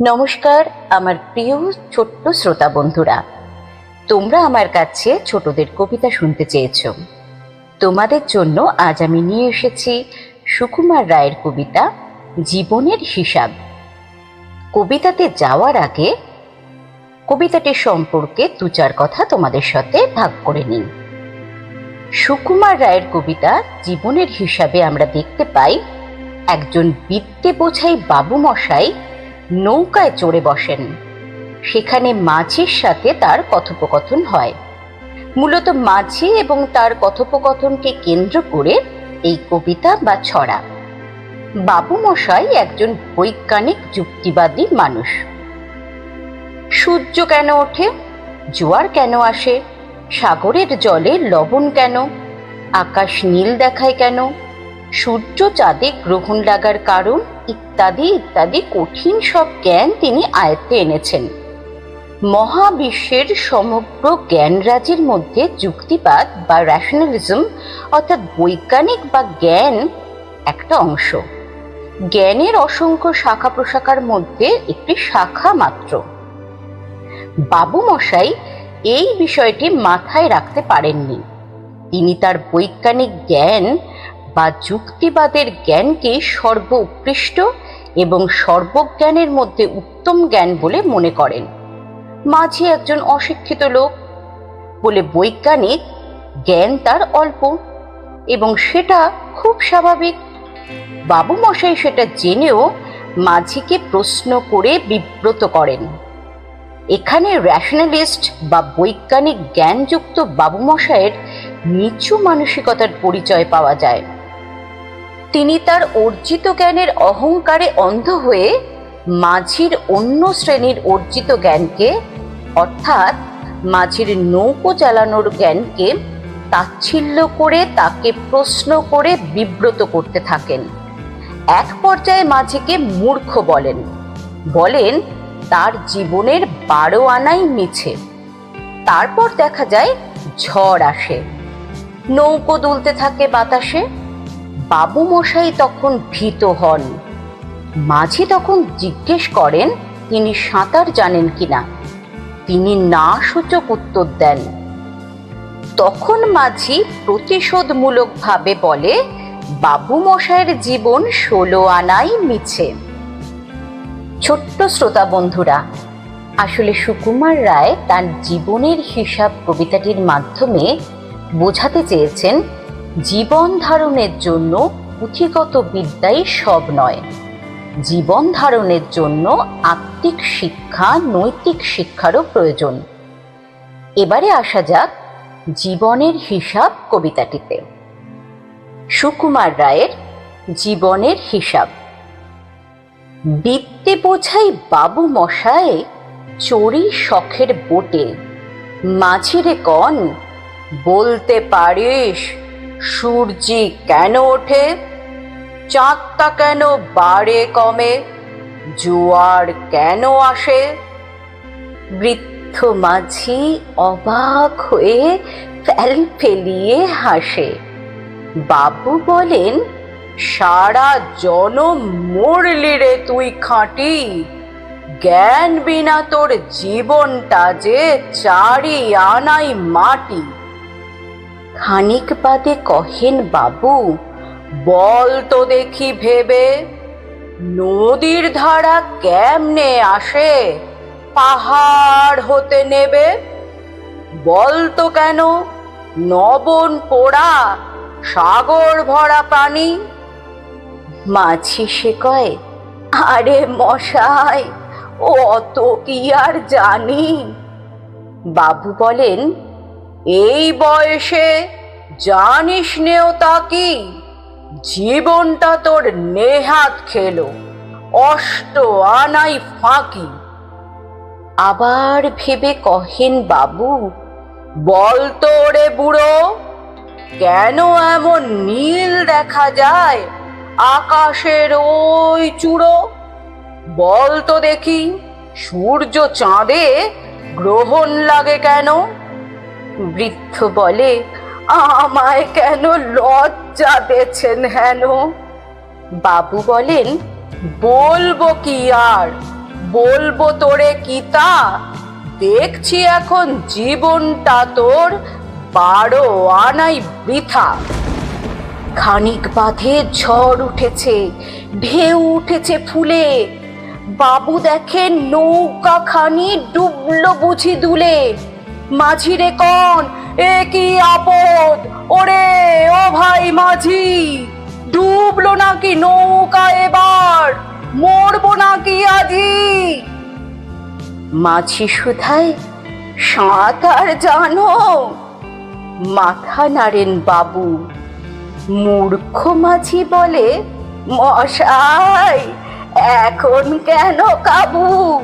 নমস্কার, আমার প্রিয় ছোট্ট শ্রোতা বন্ধুরা। তোমরা আমার কাছে ছোটদের কবিতা শুনতে চেয়েছ। তোমাদের জন্য আজ আমি নিয়ে এসেছি সুকুমার রায়ের কবিতা জীবনের হিসাব। কবিতাতে যাওয়ার আগে কবিতাটির সম্পর্কে দু চার কথা তোমাদের সাথে ভাগ করে নিই। সুকুমার রায়ের কবিতা জীবনের হিসাবে আমরা দেখতে পাই একজন বিদ্যে বোঝাই বাবু মশাই নৌকায় চড়ে বসেন। সেখানে মাঝির সাথে তার কথোপকথন হয়। মূলত মাঝি এবং তার কথোপকথনকে কেন্দ্র করে এই কবিতা বা ছড়া। বাবু মশাই একজন বৈজ্ঞানিক যুক্তিবাদী মানুষ। সূর্য কেন ওঠে? জোয়ার কেন আসে? সাগরের জলে লবণ কেন? আকাশ নীল দেখায় কেন? সূর্য চাঁদে গ্রহণ লাগার কারণ? ইত্যাদি ইত্যাদি কঠিন সব জ্ঞান তিনি আয়ত্তে এনেছেন। মহাবিশ্বের সমগ্র জ্ঞানরাজির মধ্যে যুক্তিবাদ বা র্যাশনালিজম অর্থাৎ বৈজ্ঞানিক বা জ্ঞান একটা অংশ। জ্ঞানের অসংখ্য শাখা প্রশাখার মধ্যে একটি শাখা মাত্র। বাবু মশাই এই বিষয়টি মাথায় রাখতে পারেননি। তিনি তার বৈজ্ঞানিক জ্ঞান বা যুক্তিবাদের জ্ঞানকে সর্ব উৎকৃষ্ট এবং সর্বজ্ঞানের মধ্যে উত্তম জ্ঞান বলে মনে করেন। মাঝি একজন অশিক্ষিত লোক বলে বৈজ্ঞানিক, জ্ঞান তার অল্প এবং সেটা খুব স্বাভাবিক। বাবু মশাই সেটা জেনেও মাঝিকে প্রশ্ন করে বিব্রত করেন। এখানে র্যাশনালিস্ট বা বৈজ্ঞানিক জ্ঞানযুক্ত বাবু মশাইয়ের নিচু মানসিকতার পরিচয় পাওয়া যায়। তিনি তার অর্জিত জ্ঞানের অহংকারে অন্ধ হয়ে মাঝির অন্য শ্রেণির অর্জিত জ্ঞানকে, অর্থাৎ মাঝির নৌকো চালানোর জ্ঞানকে তাচ্ছিল্য করে তাকে প্রশ্ন করে বিব্রত করতে থাকেন। এক পর্যায়ে মাঝিকে মূর্খ বলেন। বলেন, তার জীবনের বারো আনাই মিছে। তারপর দেখা যায় ঝড় আসে। নৌকো দুলতে থাকে বাতাসে। বাবু মশাই তখন ভীত হন। মাঝি তখন জিজ্ঞেস করেন, তিনি সাঁতার জানেন কিনা? তিনি না সূচক উত্তর দেন, তখন মাঝি প্রতিশোধমূলকভাবে বলে, বাবু মশাইয়ের জীবন ষোলো আনাই মিছে। ছোট্ট শ্রোতা বন্ধুরা, আসলে সুকুমার রায় তার জীবনের হিসাব কবিতাটির মাধ্যমে বোঝাতে চেয়েছেন জীবন ধারণের জন্য পুঁথিগত বিদ্যাই সব নয়। জীবন ধারণের জন্য আত্মিক শিক্ষা, নৈতিক শিক্ষারও প্রয়োজন। এবারে আসা যাক জীবনের হিসাব কবিতাটিতে। সুকুমার রায়ের জীবনের হিসাব। বিদ্যে বোঝাই বাবু মশাই চড়ি শখের বোটে। মাঝিরে কন, বলতে পারিস সূর্যি কেন ওঠে? চাঁদটা কেন বাড়ে কমে? জোয়ার কেন আসে? বৃদ্ধ মাঝি অবাক হয়ে ফেল ফেলিয়ে হাসে। বাবু বলেন, সারা জনম মরলি রে তুই খাঁটি। জ্ঞান বিনা তোর জীবনটা যে চারি আনাই মাটি। খানিক বাদে কহেন বাবু, বল তো দেখি ভেবে, নদীর ধারা কেমনে আসে? পাহাড় হতে নেবে? বল তো কেন, নবন পোড়া, সাগর ভরা পানি মাছি সে কয়, আরে মশাই, অত কি আর জানি? বাবু বলেন এই বয়সে জানিস নেও তা কি? জীবনটা তোর নেহাত খেলো। অষ্ট আনাই ফাঁকি। আবার ভেবে কহেন বাবু, বল তো রে বুড়ো, কেন এমন নীল দেখা যায় আকাশের ওই চূড়ো? বল তো দেখি, সূর্য চাঁদে গ্রহণ লাগে কেন? বৃদ্ধ বলে, আমায় কেন লজ্জা দেছেন হেন? বাবু বলেন, বলব কি আর? বলব তোরে কিতা দেখছি এখন জীবনটা তোর বারো আনাই বৃথা। খানিক বাঁধে ঝড় উঠেছে, ঢেউ উঠেছে ফুলে। বাবু দেখেন নৌকা খানি ডুবলো বুঝি দুলে। মাঝিরে কন, এ কি আপদ? ওরে, ও ভাই মাঝি, ডুবলো নাকি নৌকা এবার? মরবো নাকি আজি মাঝি সুধায় সাঁতার জানো? মাথা নাড়েন বাবু, মূর্খ মাঝি বলে, মশাই, এখন কেন কাবু?